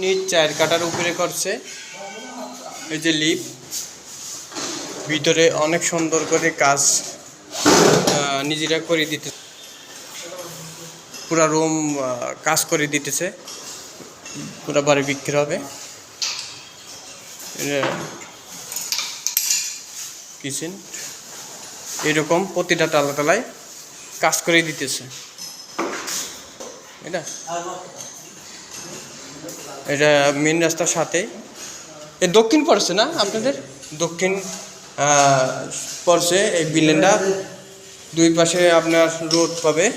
নিচ চার কাটার উপরে করছে। এই যে লিপ। ভিতরে অনেক সুন্দর করে কাজ নিজেরা করে দিতে পুরা রুম কাজ করে দিতেছে। পুরা বাড়ি বিক্রি হবে। কিচেন। এরকম প্রতিটা তালা তালায় কাজ করে দিতেছে। এটা? এটা মেন রাস্তার সাথে। এ দক্ষিণ পড়ছে না আপনাদের? দক্ষিণ পড়ছে এই বিল্ডিংটা দুই পাশে আপনার রোড পাবে।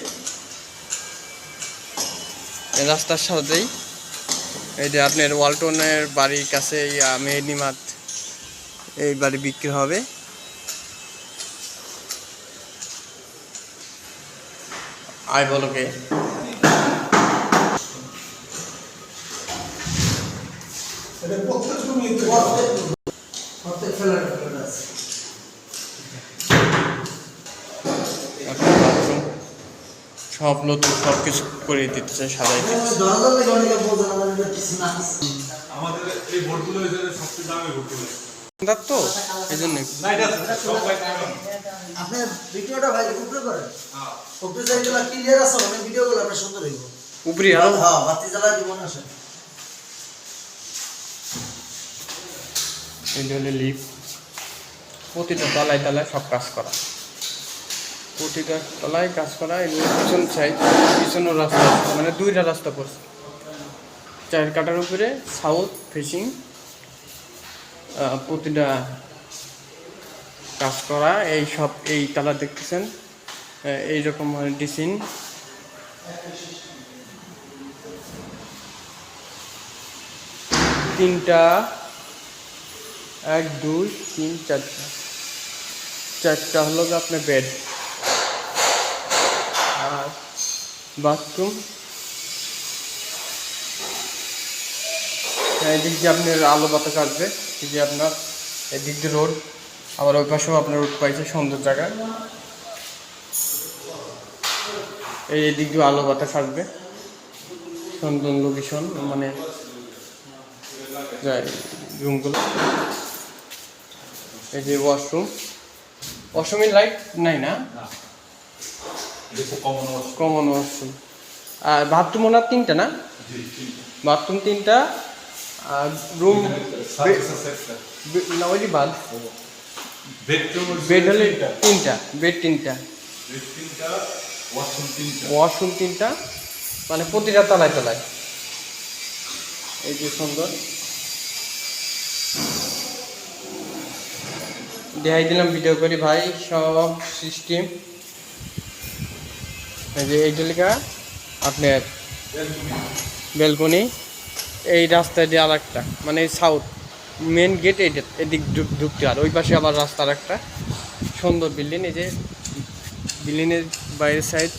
রাস্তার সাথেই। এই যে আপনার ওয়ালটনের বাড়ির কাছে আহ, এই বাড়ি বিক্রি হবে। আয় বলো কে প্রত্যেক ফেলার ফেলার আছে। আপনার সব নতুন সব কিছু করে দিতেছে সাজাই দিতেছে। কিছু না। আমাদের এই ভোটগুলো হয়েছে সবচেয়ে দামি ভোটগুলো। তার তো এই জন্য না এটা সব বাইক নেবেন। আপনি ভিডিওটা ভাই উপরে করেন। হ্যাঁ। উপরে সাইডগুলো ক্লিয়ার আছে মানে ভিডিওগুলো আপনার সুন্দর হইব। উপরে আরও? হ্যাঁ বাতি জ্বালা দিব না এই হলো লিফট প্রতিটা তলায় তলায় সব কাজ করা। প্রতিটা তলায় কাজ করা এবং পিছন সাইড পিছনের রাস্তা মানে দুইটা রাস্তা পড়ছে। চার কাটার উপরে সাউথ ফেসিং প্রতিটা কাজ করা, এই সব, এই তালা দেখতেছেন এইরকম ডিসিন তিনটা এক, দুই, তিন চারটা চারটা হলো আপনার বেড আর বাথরুম এদিক দিয়ে আপনার আলো বাতাস আসবে। যে আপনার এদিক দিয়ে রোড আবার ওই পাশেও আপনার রোড পাইছে সুন্দর জায়গা এই এদিক দিয়ে আলো বাতাস আসবে। সুন্দর লোকেশন মানে যায় রুমগুলো এই যে ওয়াশরুম ওয়াশরুমের লাইট নাই না? কমন ওয়াশরুম আর বাথরুম ওনার তিনটা না? বাথরুম তিনটা। আর রুম না ওই বাদ বেডরুম বেড হলে তিনটা। বেড তিনটা। ওয়াশরুম তিনটা মানে প্রতিটা তলায় তলায়। এই যে সুন্দর। দেখাই দিলাম ভিডিও করি ভাই, সব সিস্টেম যে এই লেখা, আপনার বেলকনি। এই রাস্তা দিয়ে আর একটা মানে সাউথ মেন গেট এইটা, এদিক ঢুক- ঢুকতে আর, ওই পাশে আবার রাস্তার একটা সুন্দর বিল্ডিং এই যে বিল্ডিংয়ের বাইরের সাইড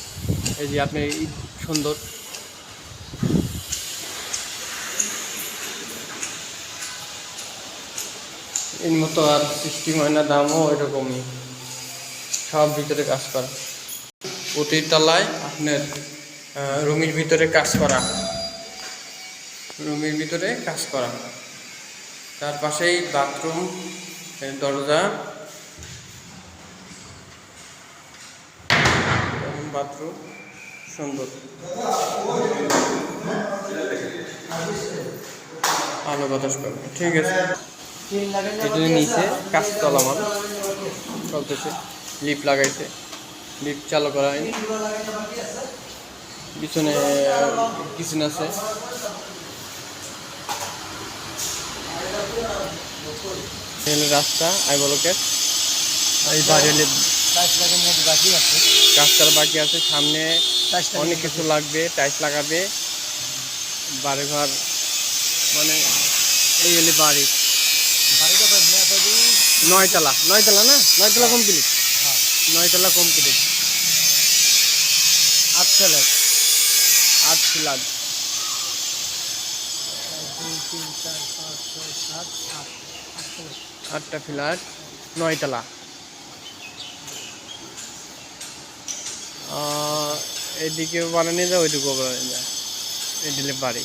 এই যে আপনি সুন্দর এর মতো আর সৃষ্টি হয় না, দামও এরকমই সব ভিতরে কাজ করা। প্রতি তলায় আপনার রুমের ভিতরে কাজ করা। রুমের ভিতরে কাজ করা। তার পাশেই বাথরুম দরজা। বাথরুম সুন্দর। আলো বাতাস করবে ঠিক আছে। এটা নিচে কাজ চলমান। চলতেছে। লিপ লাগাইছে। লিপ চালু করা হয়নি। পিছনে কিচেন আছে। রাস্তা আই বলকের এই বাড়ি টাইস বাকি আছে কাজটার বাকি আছে। সামনে টাইস অনেক কিছু লাগবে টাইলস লাগাবে। বাড়ি ঘর মানে এই হলে বাড়ি। নয়তলা নয়তলা না? নয়তলা কমপ্লিট হ্যাঁ। নয়তলা কমপ্লিট আট ফ্ল্যাট আট ফ্ল্যাট দুই তিন চার পাঁচ ছয় সাত আট আটটা ফ্ল্যাট নয়তলা। এদিকে বানানো যায় ওইদিকেও বানানো যায়। এদিকে বাড়ি